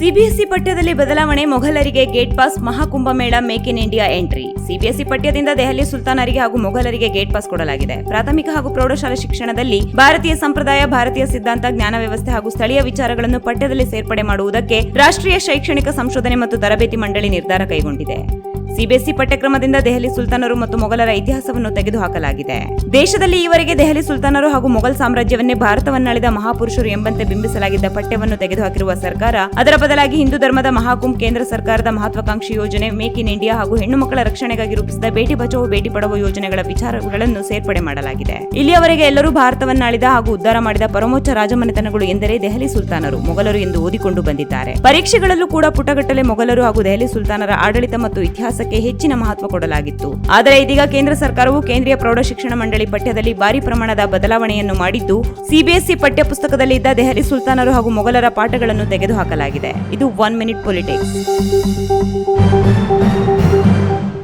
CBSE ಪಠ್ಯದಲ್ಲಿ ಬದಲಾವಣೆ, ಮೊಘಲರಿಗೆ gate pass Mahakumbh Mela make in India entry. CBSE ಪಠ್ಯದಿಂದ Delhi ಸುಲ್ತಾನರಿಗೆ ಹಾಗೂ ಮೊಘಲರಿಗೆ ಗೇಟ್ ಪಾಸ್ ಕೊಡಲಾಗಿದೆ. ಪ್ರಾಥಮಿಕ ಹಾಗೂ ಪ್ರೌಢಶಾಲಾ ಶಿಕ್ಷಣದಲ್ಲಿ ಭಾರತೀಯ ಸಂಪ್ರದಾಯ, ಭಾರತೀಯ ಸಿದ್ಧಾಂತ, ಜ್ಞಾನ ವ್ಯವಸ್ಥೆ ಹಾಗೂ ಸ್ಥಳೀಯ ವಿಚಾರಗಳನ್ನು ಪಠ್ಯದಲ್ಲಿ ಸೇರ್ಪಡೆ ಮಾಡುವುದಕ್ಕೆ ರಾಷ್ಟ್ರೀಯ ಶೈಕ್ಷಣಿಕ ಸಂಶೋಧನೆ ಮತ್ತು ತರಬೇತಿ ಮಂಡಳಿ ನಿರ್ಧಾರ ಕೈಗೊಂಡಿದೆ. ಸಿಬಿಎಸ್ಇ ಪಠ್ಯಕ್ರಮದಿಂದ ದೆಹಲಿ ಸುಲ್ತಾನರು ಮತ್ತು ಮೊಘಲರ ಇತಿಹಾಸವನ್ನು ತೆಗೆದುಹಾಕಲಾಗಿದೆ. ದೇಶದಲ್ಲಿ ಈವರೆಗೆ ದೆಹಲಿ ಸುಲ್ತಾನರು ಹಾಗೂ ಮೊಘಲ್ ಸಾಮ್ರಾಜ್ಯವನ್ನೇ ಭಾರತವನ್ನಳಿದ ಮಹಾಪುರುಷರು ಎಂಬಂತೆ ಬಿಂಬಿಸಲಾಗಿದ್ದ ಪಠ್ಯವನ್ನು ತೆಗೆದುಹಾಕಿರುವ ಸರ್ಕಾರ, ಅದರ ಬದಲಾಗಿ ಹಿಂದೂ ಧರ್ಮದ ಮಹಾಕುಂಭ್, ಕೇಂದ್ರ ಸರ್ಕಾರದ ಮಹತ್ವಾಕಾಂಕ್ಷಿ ಯೋಜನೆ, ಮೇಕ್ ಇನ್ ಇಂಡಿಯಾ ಹಾಗೂ ಹೆಣ್ಣು ಮಕ್ಕಳ ರಕ್ಷಣೆಗಾಗಿ ರೂಪಿಸಿದ ಬೇಟಿ ಬಚಾವೋ, ಬೇಟಿ ಪಡವೋ ಯೋಜನೆಗಳ ವಿಚಾರಗಳನ್ನು ಸೇರ್ಪಡೆ ಮಾಡಲಾಗಿದೆ. ಇಲ್ಲಿಯವರೆಗೆ ಎಲ್ಲರೂ ಭಾರತವನ್ನಾಳಿದ ಹಾಗೂ ಉದ್ಧಾರ ಮಾಡಿದ ಪರಮೋಚ್ಚ ರಾಜಮನೆತನಗಳು ಎಂದರೆ ದೆಹಲಿ ಸುಲ್ತಾನರು, ಮೊಘಲರು ಎಂದು ಓದಿಕೊಂಡು ಬಂದಿದ್ದಾರೆ. ಪರೀಕ್ಷೆಗಳಲ್ಲೂ ಕೂಡ ಪುಟಗಟ್ಟಲೆ ಮೊಘಲರು ಹಾಗೂ ದೆಹಲಿ ಸುಲ್ತಾನರ ಆಡಳಿತ ಮತ್ತು ಇತಿಹಾಸಕ್ಕೆ ಹೆಚ್ಚಿನ ಮಹತ್ವ ಕೊಡಲಾಗಿತ್ತು. ಆದರೆ ಇದೀಗ ಕೇಂದ್ರ ಸರ್ಕಾರವು ಕೇಂದ್ರೀಯ ಪ್ರೌಢಶಿಕ್ಷಣ ಮಂಡಳಿ ಪಠ್ಯದಲ್ಲಿ ಭಾರಿ ಪ್ರಮಾಣದ ಬದಲಾವಣೆಯನ್ನು ಮಾಡಿದ್ದು, ಸಿಬಿಎಸ್ಇ ಪಠ್ಯಪುಸ್ತಕದಲ್ಲಿ ಇದ್ದ ದೆಹಲಿ ಸುಲ್ತಾನರು ಹಾಗೂ ಮೊಘಲರ ಪಾಠಗಳನ್ನು ತೆಗೆದುಹಾಕಲಾಗಿದೆ. ಇದು ಒನ್ ಮಿನಿಟ್ ಪೊಲಿಟಿಕ್ಸ್